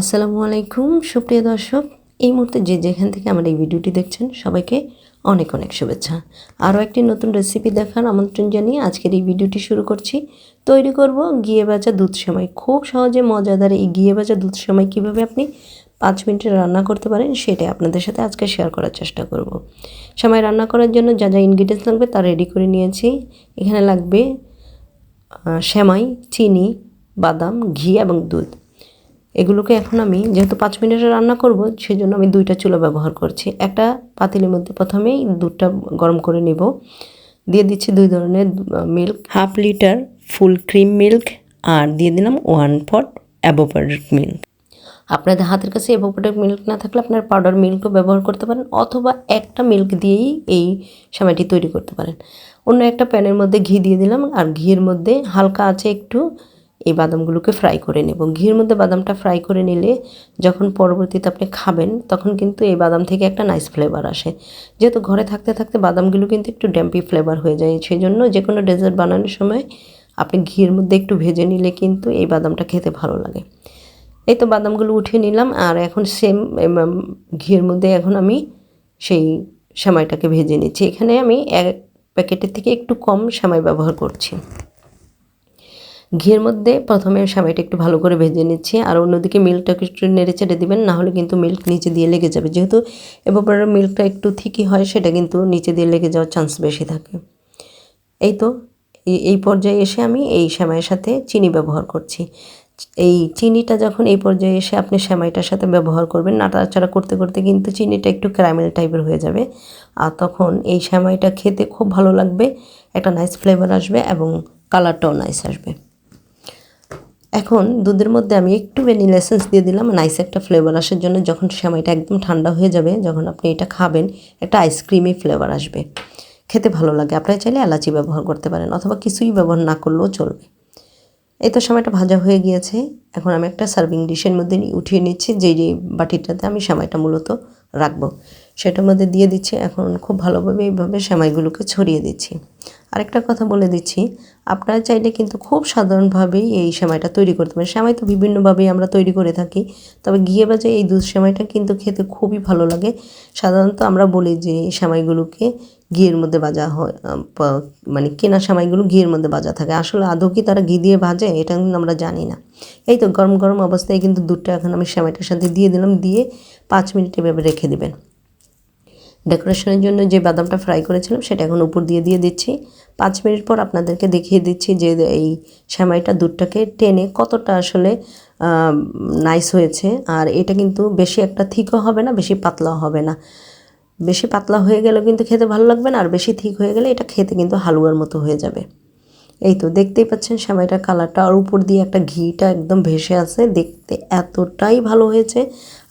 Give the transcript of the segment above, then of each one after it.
আসসালামু আলাইকুম, সুপ্রিয় দর্শক। এই মুহূর্তে যে যেখান থেকে আমার এই ভিডিওটি দেখছেন, সবাইকে অনেক অনেক শুভেচ্ছা। আরও একটি নতুন রেসিপি দেখার আমন্ত্রণ জানিয়ে আজকের এই ভিডিওটি শুরু করছি। তৈরি করব গিয়ে বাজা দুধ সেমাই। খুব সহজে মজাদার এই গিয়ে বাজা দুধ সেমাই কীভাবে আপনি পাঁচ মিনিটে রান্না করতে পারেন, সেটাই আপনাদের সাথে আজকে শেয়ার করার চেষ্টা করব। সেমাই রান্না করার জন্য যা যা ইনগ্রিডিয়েন্টস লাগবে তা রেডি করে নিয়েছি। এখানে লাগবে সেমাই, চিনি, বাদাম, ঘি এবং দুধ। এগুলোকে এখন আমি যেহেতু পাঁচ মিনিটে রান্না করব সেই জন্য আমি দুইটা চুলা ব্যবহার করছি। একটা পাতিলের মধ্যে প্রথমেই দুধটা গরম করে নেব। দিয়ে দিচ্ছি দুই ধরনের milk half litre full cream milk আর দিয়ে দিলাম ওয়ান পট অ্যাবোপারেট মিল্ক আপনাদের হাতের কাছে এভোপোটেড মিল্ক না থাকলে আপনার পাউডার মিল্কও ব্যবহার করতে পারেন, অথবা একটা মিল্ক দিয়েই এই সময়টি তৈরি করতে পারেন। অন্য একটা প্যানের মধ্যে ঘি দিয়ে দিলাম, আর ঘিয়ের মধ্যে হালকা আছে একটু এই বাদামগুলোকে ফ্রাই করে নেব। ঘিয়ের মধ্যে বাদামটা ফ্রাই করে নিলে যখন পরবর্তীতে আপনি খাবেন, তখন কিন্তু এই বাদাম থেকে একটা নাইস ফ্লেভার আসে। যেহেতু ঘরে থাকতে থাকতে বাদামগুলো কিন্তু একটু ড্যাম্পি ফ্লেভার হয়ে যায় সেই জন্য যে কোনো ডেজার্ট বানানোর সময় আপনি ঘিয়ের মধ্যে একটু ভেজে নিলে কিন্তু এই বাদামটা খেতে ভালো লাগে। এই তো বাদামগুলো উঠিয়ে নিলাম, আর এখন সেম ঘিয়ের মধ্যে এখন আমি সেই সেমাইটাকে ভেজে নিচ্ছি। এখানে আমি এক প্যাকেটের থেকে একটু কম সেমাই ব্যবহার করছি। ঘিয়ের মধ্যে প্রথমে সেমাইটা একটু ভালো করে ভেজে নিচ্ছি, আর অন্যদিকে মিল্কটাকে একটু নেড়ে চেড়ে দেবেন, না হলে কিন্তু মিল্ক নিচে দিয়ে লেগে যাবে। যেহেতু এবার মিল্কটা একটু থিকই হয়, সেটা কিন্তু নিচে দিয়ে লেগে যাওয়ার চান্স বেশি থাকে। এই তো, এই পর্যায়ে এসে আমি এই সেমাইয়ের সাথে চিনি ব্যবহার করছি। এই চিনিটা যখন এই পর্যায়ে এসে আপনি সেমাইটার সাথে ব্যবহার করবেন নাড়াচাড়া করতে করতে কিন্তু চিনিটা একটু ক্যারামেল টাইপের হয়ে যাবে। আর তখন এই সেমাইটা খেতে খুব ভালো লাগবে, একটা নাইস ফ্লেভার আসবে এবং কালারটাও নাইস আসবে। এখন দুধের মধ্যে আমি একটু ভ্যানিলা এসেন্স দিয়ে দিলাম নাইস একটা ফ্লেভার আসার জন্য যখন সেমাইটা একদম ঠান্ডা হয়ে যাবে, যখন আপনি এটা খাবেন, একটা আইসক্রিমি ফ্লেভার আসবে। খেতে ভালো লাগে। আপনারা চাইলে এলাচি ব্যবহার করতে পারেন, অথবা কিছুই ব্যবহার না করলেও চলবে। এই তো সময়টা ভাজা হয়ে গিয়েছে। এখন আমি একটা সার্ভিং ডিশের মধ্যে উঠিয়ে নিচ্ছি যে যে বাটিটাতে আমি সেমাইটা মূলত রাখব। সেটার মধ্যে দিয়ে দিচ্ছি, এখন খুব ভালোভাবে এইভাবে সেমাইগুলোকে ছড়িয়ে দিচ্ছি। আরেকটা কথা বলে দিচ্ছি। আপনারা চাইলে কিন্তু খুব সাধারণভাবেই এই সেমাইটা তৈরি করতে পারেন। সেমাই তো বিভিন্নভাবেই আমরা তৈরি করে থাকি। তবে গিয়ে বাজে এই দুধ সেমাইটা কিন্তু খেতে খুবই ভালো লাগে। সাধারণত আমরা বলি যে এই সেমাইগুলোকে ঘিয়ের মধ্যে ভাজা হয় মানে কেনা সেমাইগুলো ঘিয়ের মধ্যে ভাজা থাকে। আসলে আদৌ কি তারা ঘি দিয়ে ভাজে এটা কিন্তু আমরা জানি না। এই তো গরম গরম অবস্থায় কিন্তু দুধটা এখন আমি সেমাইটার সাথে দিয়ে দিলাম। দিয়ে পাঁচ মিনিট এভাবে রেখে দিবেন। ডেকোরেশনের জন্য যে বাদামটা ফ্রাই করেছিলাম, সেটা এখন উপর দিয়ে দিয়ে দিচ্ছি। পাঁচ মিনিট পর আপনাদেরকে দেখিয়ে দিচ্ছি যে এই সেমাইটা দুধটাকে টেনে কতটা আসলে নাইস হয়েছে। আর এটা কিন্তু বেশি একটা থিকও হবে না, বেশি পাতলাও হবে না। বেশি পাতলা হয়ে গেলে কিন্তু খেতে ভালো লাগবে না, আর বেশি থিক হয়ে গেলে এটা খেতে কিন্তু হালুয়ার মতো হয়ে যাবে। এই তো দেখতেই পাচ্ছেন সেমাইটার কালারটা। আর উপর দিয়ে একটা ঘিটা একদম ভেসে আছে। দেখতে এতটাই ভালো হয়েছে।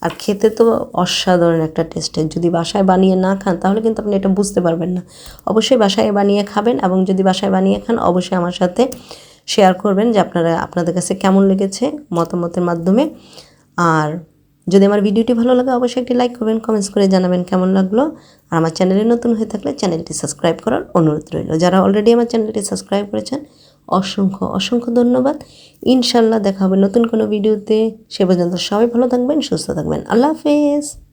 আর খেতে তো অসাধারণ একটা টেস্টের যদি বাসায় বানিয়ে না খান, তাহলে কিন্তু আপনি এটা বুঝতে পারবেন না। অবশ্যই বাসায় বানিয়ে খাবেন এবং যদি বাসায় বানিয়ে খান, অবশ্যই আমার সাথে শেয়ার করবেন যে আপনারা, আপনাদের কাছে কেমন লেগেছে মতামতের মাধ্যমে। আর যদি আমার ভিডিওটি ভালো লাগে, অবশ্যই একটি লাইক করবেন কমেন্টস করে জানাবেন কেমন লাগল। আর আমার চ্যানেলে নতুন হয়ে থাকলে চ্যানেলটি সাবস্ক্রাইব করার অনুরোধ রইল। যারা অলরেডি আমার চ্যানেলটি সাবস্ক্রাইব করেছেন, অসংখ্য অসংখ্য ধন্যবাদ। ইনশাল্লাহ দেখা হবে নতুন কোনো ভিডিওতে সে পর্যন্ত সবাই ভালো থাকবেন, সুস্থ থাকবেন। আল্লাহ হাফেজ।